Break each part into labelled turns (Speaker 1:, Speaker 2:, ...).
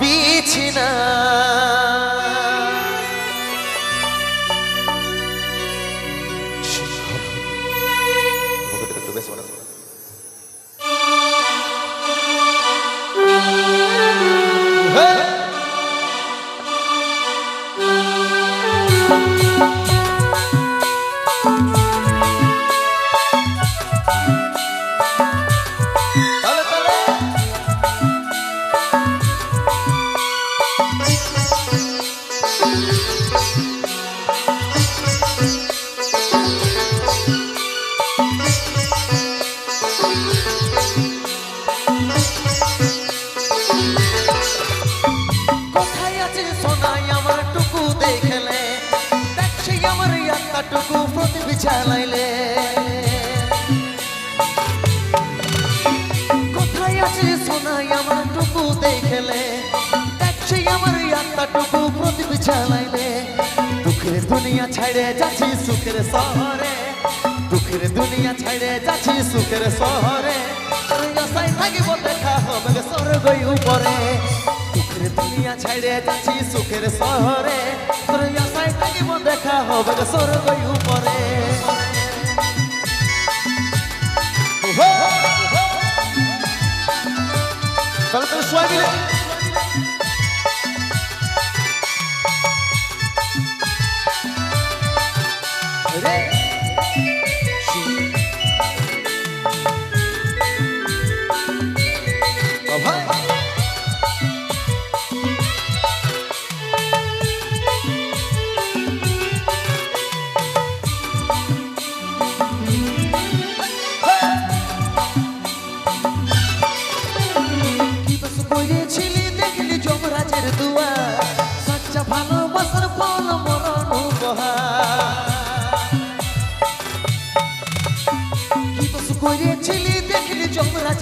Speaker 1: বিছিনা সোনাই আমার টুকু দেখলে দেখছি আমার একটা টুকু প্রতি বিছালাইলে কোথায় আছে সোনাই আমার টুকু দেখলে দেখছি আমার একটা টুকু প্রতি বিছালাইলে দুঃখের দুনিয়া ছাইড়ে যাচ্ছি সুখের শহরে, দুঃখের দুনিয়া ছাইড়ে যাচ্ছি সুখের শহরে। আশায় থাকিব, দেখা হবে স্বর্গ উপরে। দুঃখের দুনিয়া ছাইড়ে যাচ্ছি সুখের শহরে। তোর আশায় থাকিব, দেখা হবে স্বর্গ উপরে! তাহলে তোর সবাই মিলে রে।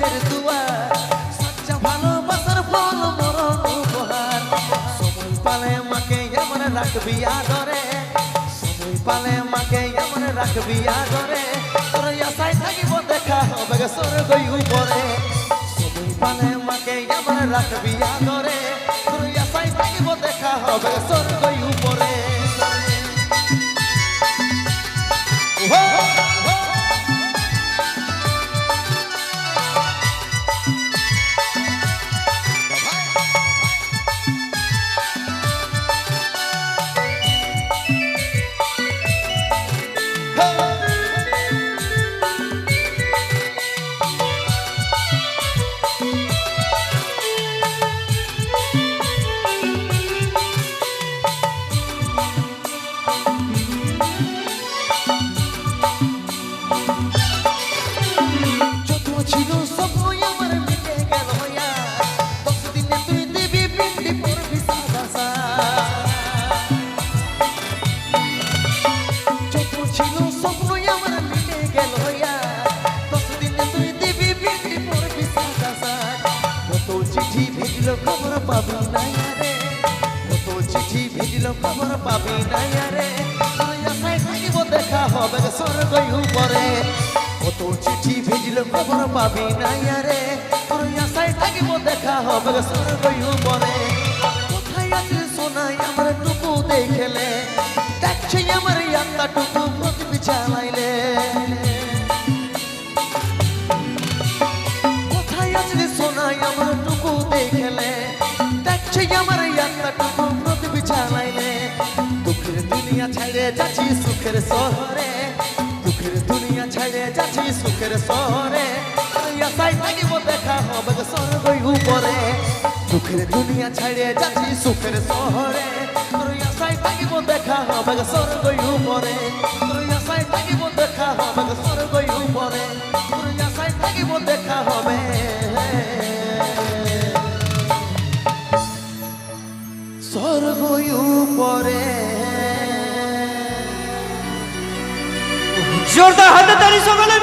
Speaker 1: যমরাজের দুয়া সচ্চা ভালোবাসার ফল, মরণ উপহার। সময় পালে মাকে এমন রাখবি আদরে, সময় পালে মাকে এমন রাখবি আদরে। তোর আশায় থাকিব দেখা হবে গে স্বর্গ উপরে। সময় পালে মাকে এমন রাখবি আদরে, তোর আশায় থাকিব দেখা হবে গে খবর পাবি না রে তোর আশায় থাকিব দেখা হবে স্বর্গ উপরে। কত চিঠি ভেজল খবর পাবি না রে তোর থাকিব দেখা হবে স্বর্গ উপরে। কোথায় আছে সোনাই আমার টুকু দেখলে? দেখছে আমার একটা টুকু প্রতি বিছালাইলে কোথায় আছে সোনাই আমার টুকু দেখলে? দেখছে আমার একটা টুকু সুখের শহরে, দুঃখের দুনিয়া ছাইড়ে যাচ্ছি সুখের শহরে। দেখা হবে দুনিয়া ছাইড়ে যাচ্ছি সুখের শহরে। দেখা হবে গো স্বর্গ উপরে। দেখা হবে গো স্বর্গ উপরে। আশায় উপরে।
Speaker 2: জোরদার হাতে তালি সকলে